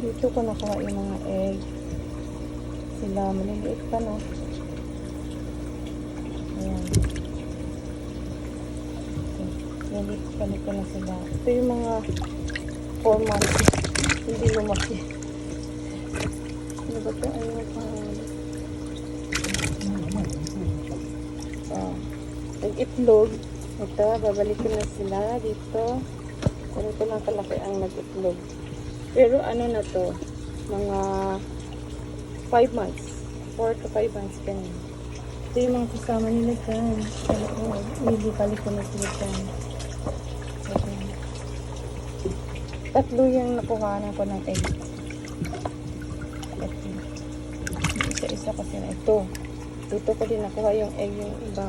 Dito ko nakuha yung mga egg. Sila, maliliit pa no. Ayan. Galit, galit ko na sila. Ito yung mga 4 months. Hindi lumaki. Ano ba ito? Ano ito? Oh. Nag-itlog. Ito, babalik ko na sila dito. Ganito lang kalaki ang nag-itlog. Pero ano na to? Mga 5 months. 4 to 5 months ganyan. Ito yung mga kasama nila dyan. Ano, ibibalik ko na sila dyan. Ayan. Tatlo yung nakuha ko ng egg. Tatlo. Isa-isa kasi na ito. Dito ko din nakuha yung egg yung iba.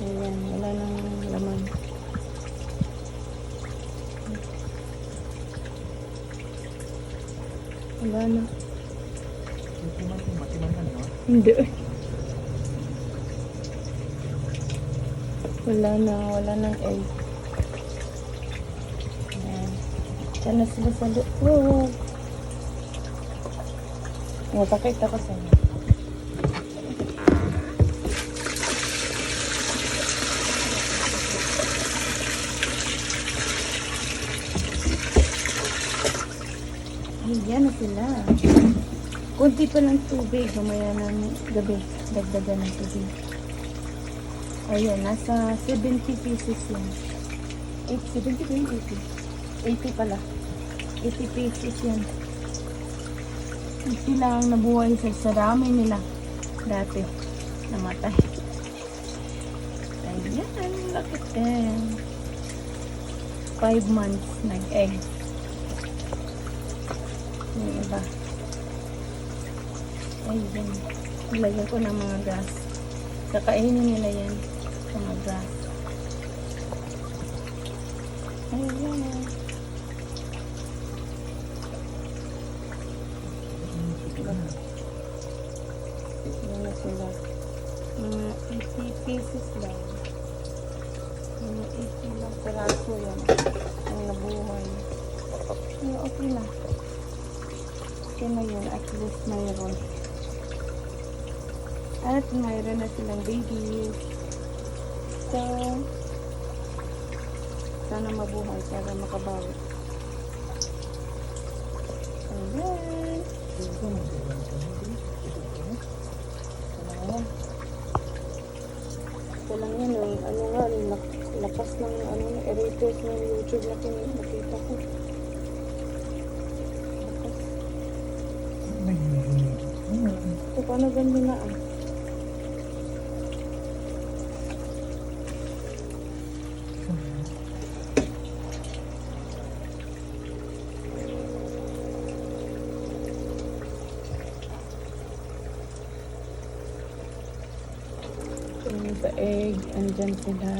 Ayan, wala nang laman. Wala na. Hindi. Wala na, wala nang egg. Ayan. Diyan na sila sa loob. Oh. Oh, pakita ko sa inyo. Ayan na sila. Kunti pa ng tubig. Mamaya ng gabi. Dagdagan ng tubig. Ayan, nasa 70 pieces yan. 8, 70 ba yun? 80. 80 pala. 80 pieces yan. 80 lang ang nabuhay sa sarami nila. Dati. Namatay. Ayan, laki din. 5 months nag-egg. Yung iba. Ayun. Ilagyan ko ng mga gas. Kakainin nila yan. Mga gas. Ayun. Yan na sila. Mga 80 pieces lang. Mga 80 lang peraso yan. Ang nabuhay. Okay na. Okay na yun. At least mayroon. At mayroon na silang babies. So, sana mabuhay para makabawi. Ayan. Ito lang. Yung, ano nga, lak- lakas ng ano, erators ng YouTube na nakita ko. So, paano ganyan na ah? Sa egg, andyan sila.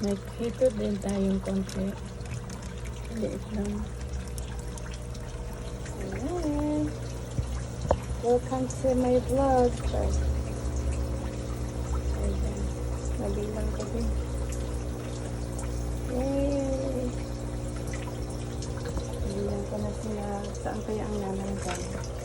Nagkito din tayong konti. Liit lang. Ayan. Welcome to my vlog. Ayan. Nabilang ko din. Yay! Nabilang ko na sila. Saan kaya ang nanay dyan?